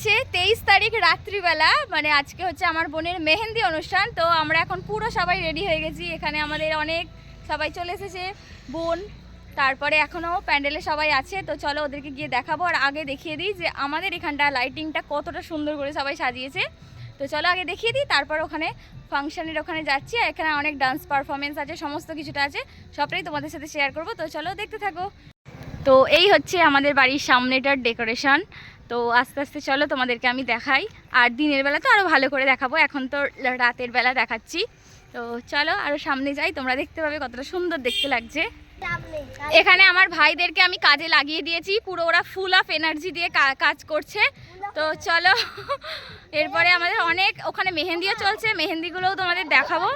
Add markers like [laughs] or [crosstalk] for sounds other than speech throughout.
হচ্ছে তেইশ তারিখ রাত্রিবেলা মানে আজকে হচ্ছে আমার বোনের মেহেন্দি অনুষ্ঠান, তো আমরা এখন পুরো সবাই রেডি হয়ে গেছি। এখানে আমাদের অনেক সবাই চলে এসেছে, বোন, তারপরে এখনও প্যান্ডেলে সবাই আছে, তো চলো ওদেরকে গিয়ে দেখাবো। আর আগে দেখিয়ে দিই যে আমাদের এখানটা লাইটিংটা কতটা সুন্দর করে সবাই সাজিয়েছে। তো চলো আগে দেখিয়ে দিই, তারপর ওখানে ফাংশনের ওখানে যাচ্ছি। আর এখানে অনেক ডান্স পারফরমেন্স আছে, সমস্ত কিছুটা আছে, সবটাই তোমাদের সাথে শেয়ার করব। তো চলো দেখতে থাকো। তো এই হচ্ছে আমাদের বাড়ির সামনেটার ডেকোরেশন তো আস্তে আস্তে চলো, তোমাদেরকে আমি দেখাই। আর দিনের বেলা তো আরও ভালো করে দেখাবো, এখন তো রাতের বেলা দেখাচ্ছি। তো চলো আরও সামনে যাই, তোমরা দেখতে পাবে কতটা সুন্দর দেখতে লাগছে। এখানে আমার ভাইদেরকে আমি কাজে লাগিয়ে দিয়েছি, পুরো ওরা ফুল অফ এনার্জি দিয়ে কাজ করছে। তো চলো, এরপরে আমাদের অনেক, ওখানে মেহেন্দিও চলছে, মেহেন্দিগুলোও তোমাদের দেখাবো।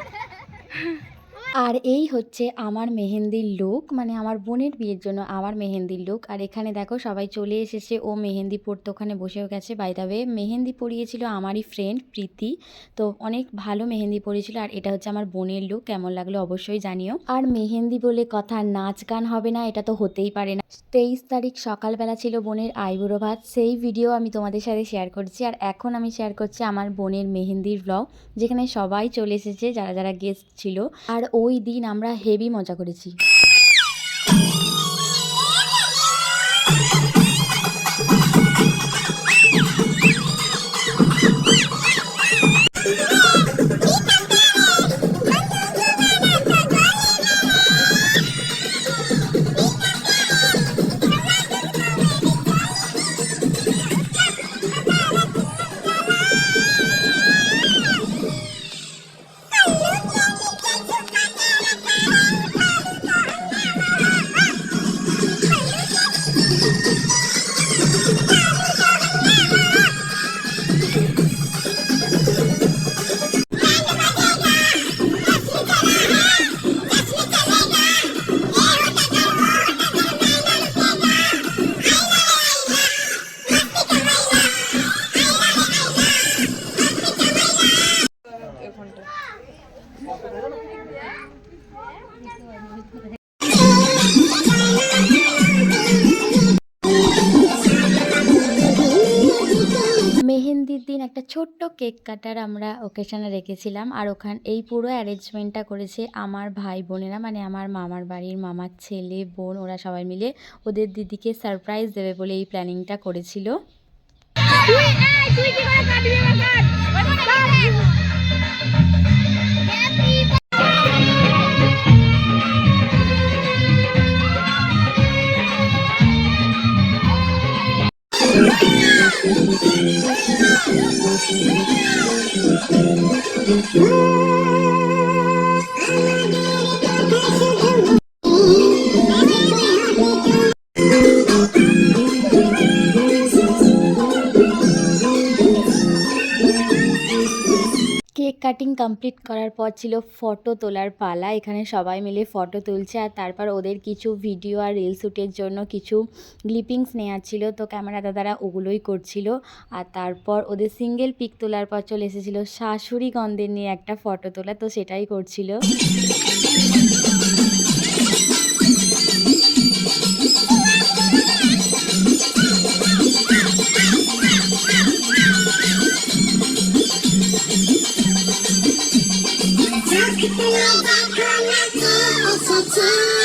আর এই হচ্ছে আমার মেহেন্দির লুক মানে আমার বোনের বিয়ের জন্য আমার মেহেন্দির লুক আর এখানে দেখো সবাই চলে এসেছে, ও মেহেন্দি পড়তে ওখানে বসেও গেছে। বাইদাবে মেহেন্দি পরিয়েছিল আমারই ফ্রেন্ড প্রীতি, তো অনেক ভালো মেহেন্দি পরিয়েছিল। আর এটা হচ্ছে আমার বোনের লুক কেমন লাগল অবশ্যই জানিও। আর মেহেন্দি বলে কথা নাচ গান হবে না, এটা তো হতেই পারে না। তেইশ তারিখ সকালবেলা ছিল বোনের আইবুড়ো ভাত, সেই ভিডিও আমি তোমাদের সাথে শেয়ার করছি। আর এখন আমি শেয়ার করছি আমার বোনের মেহেন্দির ব্লগ যেখানে সবাই চলে এসেছে, যারা যারা গেস্ট ছিল। আর ওই দিন আমরা হেভি মজা করেছি। ছোট্ট কেক কাটার আমরা ওকেশনে রেখেছিলাম। আর ওখান, এই পুরো অ্যারেঞ্জমেন্টটা করেছে আমার ভাই বোনেরা মানে আমার মামার বাড়ির মামার ছেলে, বোন, ওরা সবাই মিলে ওদের দিদিকে সারপ্রাইজ দেবে বলে এই প্ল্যানিংটা করেছিল। কেক কাটিং কমপ্লিট করার পর ছিল ফটো তোলার পালা। এখানে সবাই মিলে ফটো তুলছে আর তারপর ওদের কিছু ভিডিও আর রিল শ্যুটের জন্য কিছু গ্লিপিংস নেওয়া ছিল। তো ক্যামেরা দাদারা ওগুলোই করছিল। আর তারপর ওদের সিঙ্গেল পিক তোলার পর চলে এসেছিল শাশুড়ি গন্ধের নিয়ে একটা ফটো তোলা। তো সেটাই করছিল। see.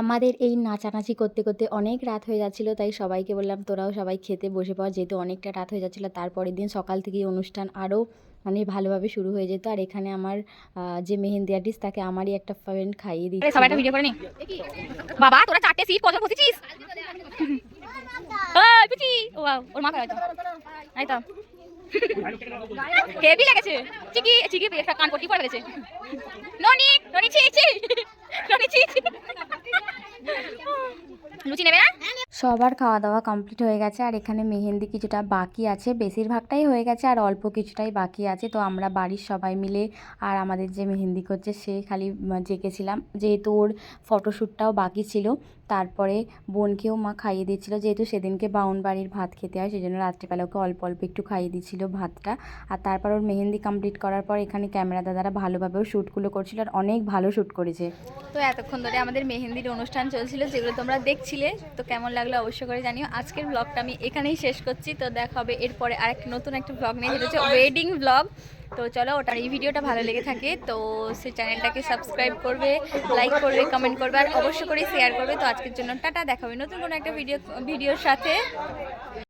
আমাদের এই নাচানাচি করতে করতে অনেক রাত হয়ে যাচ্ছিল তাই সবাইকে বললাম তোরাও সবাই খেতে বসে পাওয়া যেহেতু অনেকটা রাত হয়ে যাচ্ছিল তারপরের দিন সকাল থেকেই অনুষ্ঠান আরও মানে ভালোভাবে শুরু হয়ে যেত। আর এখানে আমার যে মেহেন্দি আর্টিস্ট তাকে আমারই একটা ফ্রেন্ড খাইয়ে দিই বাবা তোরা চারটে সিট বসেছিস? [laughs] হেভি লেগেছে। চিকি চিকি, একটা কান পট্টি পড়ে গেছে ননি ননি, ছি ছি। ননি ছি। লুচি নেবে না? সবার খাওয়া দাওয়া কমপ্লিট হয়ে গেছে আর এখানে মেহেন্দি কিছুটা বাকি আছে। বেশিরভাগটাই হয়ে গেছে আর অল্প কিছুটাই বাকি আছে। তো আমরা বাড়ির সবাই মিলে আর আমাদের যে মেহেন্দি করছে সে খালি উম, জেগেছিলাম। যেহেতু ওর ফটোশ্যুটটাও বাকি ছিল তারপরে বোনকেও মা খাইয়ে দিয়েছিল। যেহেতু সেদিনকে বাউন বাড়ির ভাত খেতে হয় সেই জন্য রাত্রিবেলা ওকে অল্প অল্প একটু খাইয়ে দিয়েছিল ভাতটা। আর তারপর ওর মেহেন্দি কমপ্লিট করার পর এখানে ক্যামেরা দাদারা ভালোভাবেও শ্যুটগুলো করছিল আর অনেক ভালো শ্যুট করেছে। তো এতক্ষণ ধরে আমাদের মেহেন্দির অনুষ্ঠান চলছিল যেগুলো তোমরা দেখছিলে তো কেমন লাগল অবশ্যই করে জানিও। আজকের ব্লগটা আমি এখানেই শেষ করছি। তো দেখা হবে এরপরে আরেক নতুন একটা ব্লগ নিয়ে। যেটা হচ্ছে ওয়েডিং ব্লগ তো চলো ওটার এই ভিডিওটা ভালো লেগে থাকে তো সেই চ্যানেলটাকে সাবস্ক্রাইব করবে লাইক করবে কমেন্ট করবে আর অবশ্যই করে শেয়ার করবে। তো আজকের জন্য টাটা দেখাবে নতুন কোনো একটা ভিডিও ভিডিওর সাথে।